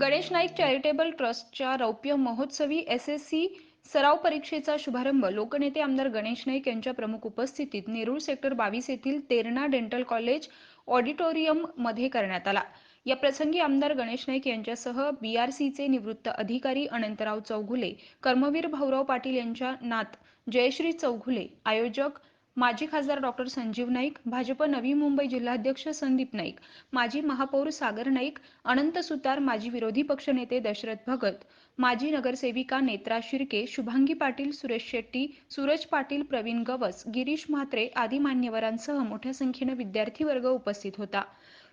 Ganesh Naik charitable ट्रस्टच्या रौप्य महोत्सवी एस एस सी सराव परीक्षेचा शुभारंभ. लोकनेते आमदार गणेश नाईक यांच्या प्रमुख उपस्थितीत नेरूळ सेक्टर बावीस येथील तेरणा डेंटल कॉलेज ऑडिटोरियममध्ये करण्यात आला. या प्रसंगी आमदार गणेश नाईक यांच्यासह बी आर सीचे निवृत्त अधिकारी अनंतराव चौघुले कर्मवीर भाऊराव पाटील यांच्या नात जयश्री चौघुले आयोजक माजी खासदार डॉक्टर संजीव नाईक भाजप नवी मुंबई जिल्हाध्यक्ष संदीप नाईक माजी महापौर सागर नाईक अनंत सुतार माजी विरोधी पक्षनेते दशरथ भगत माजी नगरसेविका नेत्रा शिर्के शुभांगी पाटील सुरेश शेट्टी सूरज पाटील प्रवीण गवस गिरीश म्हात्रे आदी मान्यवरांसह मोठ्या संख्येनं विद्यार्थी वर्ग उपस्थित होता.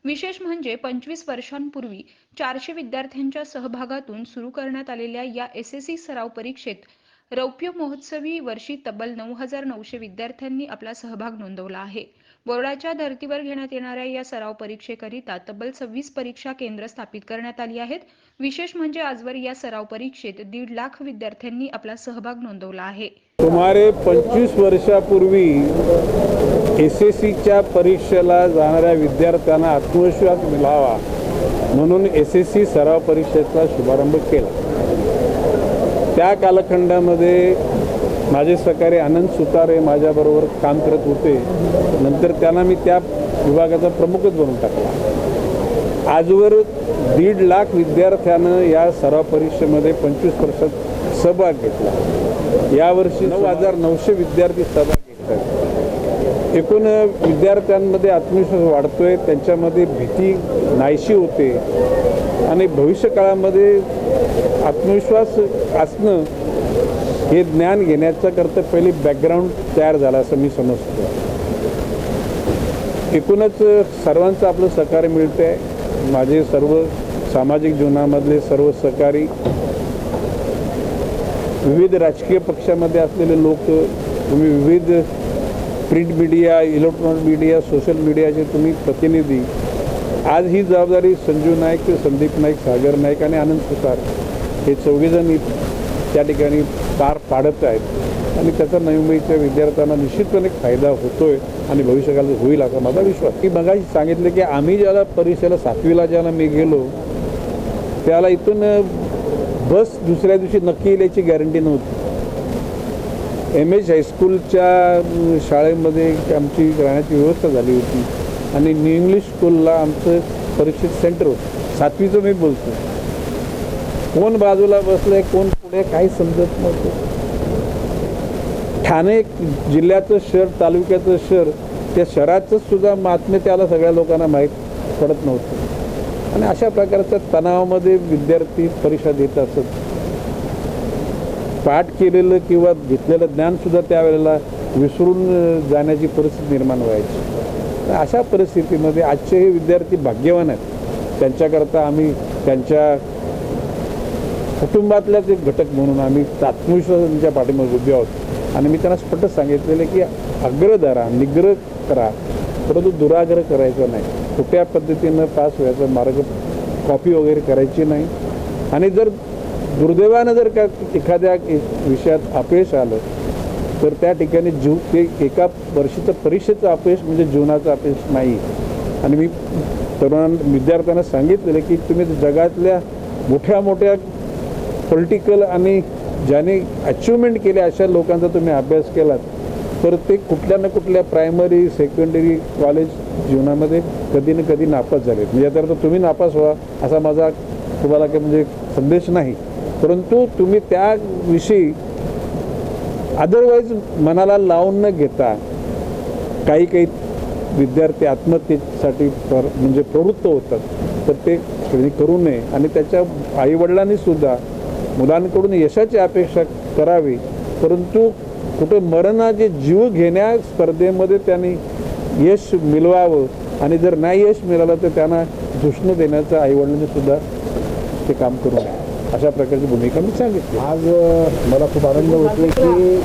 विशेष म्हणजे पंचवीस वर्षांपूर्वी चारशे विद्यार्थ्यांच्या सहभागातून सुरू करण्यात आलेल्या या एस एस सी सराव परीक्षेत रौप्य महोत्सवी वर्षी तब्बल नऊ हजार नऊशे विद्यार्थ्यांनी आपला सहभाग नोंदवला आहे. बोर्डाच्या धर्तीवर घेण्यात येणाऱ्या या सराव परीक्षेकरिता तब्बल सव्वीस परीक्षा केंद्र स्थापित करण्यात आली आहेत. विशेष म्हणजे आजवर या सराव परीक्षेत दीड लाख विद्यार्थ्यांनी आपला सहभाग नोंदवला आहे. सुमारे पंचवीस वर्षापूर्वी एस एस सीच्या परीक्षेला जाणाऱ्या विद्यार्थ्यांना आत्मविश्वास मिळावा म्हणून एस एस सी सराव परीक्षेचा शुभारंभ केला. त्या कालखंडामध्ये माझे सहकारी आनंद सुतार हे माझ्याबरोबर काम करत होते. नंतर त्यांना मी त्या विभागाचा प्रमुखच बनवून टाकला. आजवर दीड लाख विद्यार्थ्यानं या सराव परीक्षेमध्ये पंचवीस वर्षात सहभाग घेतला. यावर्षी नऊ हजार नऊशे विद्यार्थी सहभाग घेतात एकूण विद्यार्थ्यांमध्ये आत्मविश्वास वाढतोय त्यांच्यामध्ये भीती नाहीशी होते. आणि भविष्यकाळामध्ये आत्मविश्वास असणं हे ज्ञान घेण्याचा करता पहिले बॅकग्राऊंड तयार झाला असं मी समजतो. एकूणच सर्वांचं आपलं सहकार्य मिळतं आहे माझे सर्व सामाजिक जीवनामधले सर्व सहकारी विविध राजकीय पक्षामध्ये असलेले लोक तुम्ही विविध print media electronic media social मीडियाचे तुम्ही प्रतिनिधी. आज ही जबाबदारी संजीव नाईक संदीप नाईक सागर नाईक आणि आनंद सुतार हे चौघेजण त्या ठिकाणी पार पाडत आहेत. आणि त्याचा नवी मुंबईच्या विद्यार्थ्यांना निश्चितपणे फायदा होतोय आणि भविष्यकाळात होईल असा माझा विश्वास. मी मगाशी सांगितलं की आम्ही ज्याला परीक्षेला सातवीला ज्याला मी गेलो त्याला इथून बस दुसऱ्या दिवशी नक्की येईल याची गॅरंटी नव्हती. एम एच हायस्कूलच्या शाळेमध्ये आमची राहण्याची व्यवस्था झाली होती. आणि न्यू इंग्लिश स्कूलला आमचं परीक्षित सेंटर होतं. सातवीचं मी बोलतो कोण बाजूला बसलंय कोण पुढे काही समजत नव्हतं. ठाणे जिल्ह्याचं शहर तालुक्याचं शहर त्या शहराचं सुद्धा महात्म्य त्याला सगळ्या लोकांना माहीत पडत नव्हतं. आणि अशा प्रकारच्या तणावामध्ये विद्यार्थी परीक्षा देत असत. पाठ केलेलं किंवा घेतलेलं ज्ञानसुद्धा त्यावेळेला विसरून जाण्याची परिस्थिती निर्माण व्हायची. तर अशा परिस्थितीमध्ये आजचे हे विद्यार्थी भाग्यवान आहेत. त्यांच्याकरता आम्ही त्यांच्या कुटुंबातल्याच एक घटक म्हणून आम्ही आत्मविश्वासांच्या पाठीमागे उभे आहोत. आणि मी त्यांना स्पष्ट सांगितलेलं की अग्र धरा निग्रह करा परंतु दुराग्रह करायचा नाही. कुठल्या पद्धतीनं पास व्हायचा मार्ग कॉपी वगैरे करायची नाही. आणि जर दुर्दैवानं जर का एखाद्या विषयात अपयश आलं तर त्या ठिकाणी जीव ते एका वर्षीचं परीक्षेचं अपयश म्हणजे जीवनाचं अपयश नाही. आणि मी तरुणां विद्यार्थ्यांना सांगितलेलं की तुम्ही जगातल्या मोठ्या मोठ्या पॉलिटिकल आणि ज्याने अचिव्हमेंट केले अशा लोकांचा तुम्ही अभ्यास केलात तर ते कुठल्या ना कुठल्या प्रायमरी सेकंडरी कॉलेज जीवनामध्ये कधी ना कधी नापास झाले म्हणजे याचा अर्थ तुम्ही नापास व्हा असा माझा तुम्हाला काही म्हणजे संदेश नाही. परंतु तुम्ही त्याविषयी अदरवाईज मनाला लावून न घेता काही काही विद्यार्थी आत्महत्येसाठी पर म्हणजे प्रवृत्त होतात. तर ते करू नये. आणि त्याच्या आईवडिलांनी सुद्धा मुलांकडून यशाची अपेक्षा करावी. परंतु कुठं मरणाचे जीव घेण्या स्पर्धेमध्ये त्यांनी यश मिळवावं आणि जर नाही यश मिळालं तर त्यांना दुष्ण देण्याचं आईवडिलांनी सुद्धा ते काम करू नये अशा प्रकारची भूमिका मी सांगितली. आज मला खूप आनंद होतो की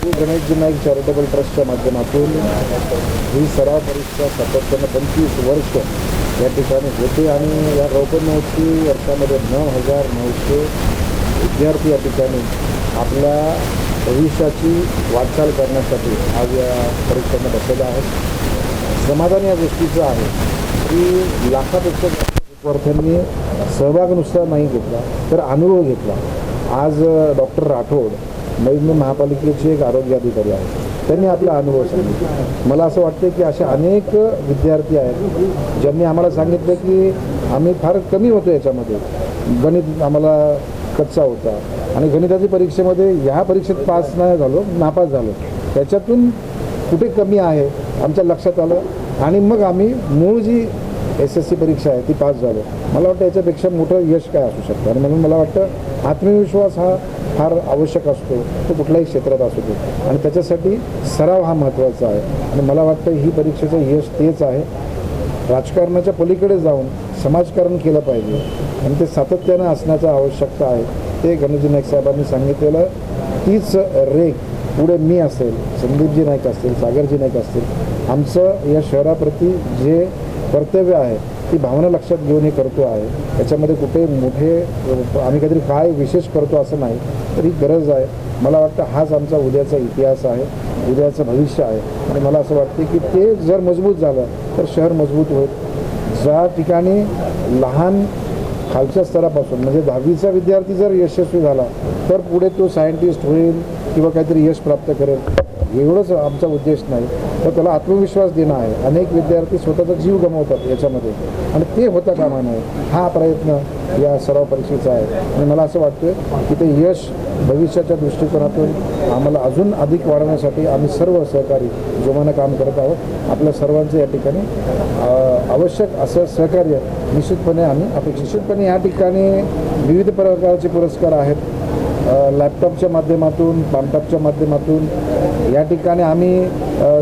श्री गणेशजी नाईक चॅरिटेबल ट्रस्टच्या माध्यमातून ही सराव परीक्षा सातत्यानं पंचवीस वर्ष या ठिकाणी होते आणि या गौपन्योत्सवी वर्षामध्ये नऊ हजार नऊशे विद्यार्थी या ठिकाणी आपल्या भविष्याची वाटचाल करण्यासाठी आज या परीक्षांना बसलेले आहेत. समाधान या गोष्टीचं आहे की लाखापेक्षा विद्यार्थ्यांनी सहभाग नुसता नाही घेतला तर अनुभव घेतला. आज डॉक्टर राठोड नवीन महापालिकेचे एक आरोग्य अधिकारी आहेत. त्यांनी आपला अनुभव सांगितला. मला असं वाटतं की असे अनेक विद्यार्थी आहेत ज्यांनी आम्हाला सांगितलं की आम्ही फार कमी होतो याच्यामध्ये. गणित आम्हाला कच्चा होता. आणि गणिताच्या परीक्षेमध्ये ह्या परीक्षेत पास नाही झालो नापास झालो. त्याच्यातून कुठे कमी आहे आमच्या लक्षात आलं. आणि मग आम्ही मूळ जी एस एस सी परीक्षा आहे ती पास झालो. मला वाटतं याच्यापेक्षा मोठं यश काय असू शकतं? आणि म्हणून मला वाटतं आत्मविश्वास हा फार आवश्यक असतो. तो कुठल्याही क्षेत्रात असू दे. आणि त्याच्यासाठी सराव हा महत्त्वाचा आहे. आणि मला वाटतं ही परीक्षेचं यश तेच आहे. राजकारणाच्या पलीकडे जाऊन समाजकारण केलं पाहिजे. आणि ते सातत्यानं असण्याचं आवश्यकता आहे. ते गणेशजी नाईक साहेबांनी सांगितलेलं तीच रेख पुढे मी असेल संदीपजी नाईक असतील सागरजी नाईक असतील आमचं या शहराप्रती जे कर्तव्य आहे. ती भावना लक्षात घेऊन हे करतो आहे. त्याच्यामध्ये कुठे मोठे आम्ही काहीतरी काय विशेष करतो असं नाही. तर ही गरज आहे. मला वाटतं हाच आमचा उद्याचा इतिहास आहे. उद्याचं भविष्य आहे. आणि मला असं वाटते की ते जर मजबूत झालं तर शहर मजबूत होईल. ज्या ठिकाणी लहान खालच्या स्तरापासून म्हणजे दहावीचा विद्यार्थी जर यशस्वी झाला तर पुढे तो सायंटिस्ट होईल किंवा काहीतरी यश प्राप्त करेल. एवढंच आमचा उद्देश नाही. तर त्याला आत्मविश्वास देणं आहे. अनेक विद्यार्थी स्वतःचा जीव गमावतात याच्यामध्ये. आणि ते होता कामा नये. हा प्रयत्न या सराव परीक्षेचा आहे. आणि मला असं वाटतं की ते यश भविष्याच्या दृष्टिकोनातून आम्हाला अजून अधिक वाढवण्यासाठी आम्ही सर्व सहकारी जोमानं काम करत आहोत. आपल्या सर्वांचं या ठिकाणी आवश्यक असं सहकार्य निश्चितपणे आम्ही अपेक्षित निश्चितपणे या ठिकाणी विविध प्रकारचे पुरस्कार आहेत. लॅपटॉपच्या माध्यमातून लॅपटॉपच्या माध्यमातून या ठिकाणी आम्ही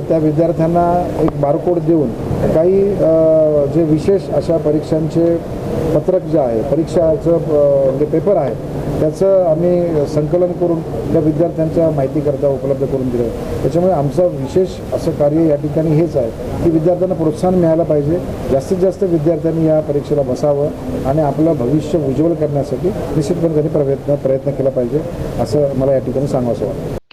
त्या विद्यार्थ्यांना एक बारकोड देऊन काही जे विशेष अशा परीक्षांचे पत्रक जे आहे परीक्षाचं जे पेपर आहे त्याचं आम्ही संकलन करून त्या विद्यार्थ्यांच्या माहितीकरता उपलब्ध करून दिलं. त्याच्यामुळे आमचं विशेष असं कार्य या ठिकाणी हेच आहे की विद्यार्थ्यांना प्रोत्साहन मिळालं पाहिजे. जास्तीत जास्त विद्यार्थ्यांनी या परीक्षेला बसावं आणि आपलं भविष्य उज्ज्वल करण्यासाठी निश्चितपणे त्यांनी प्रयत्न प्रयत्न केला पाहिजे असं मला या ठिकाणी सांगावं वाटतं.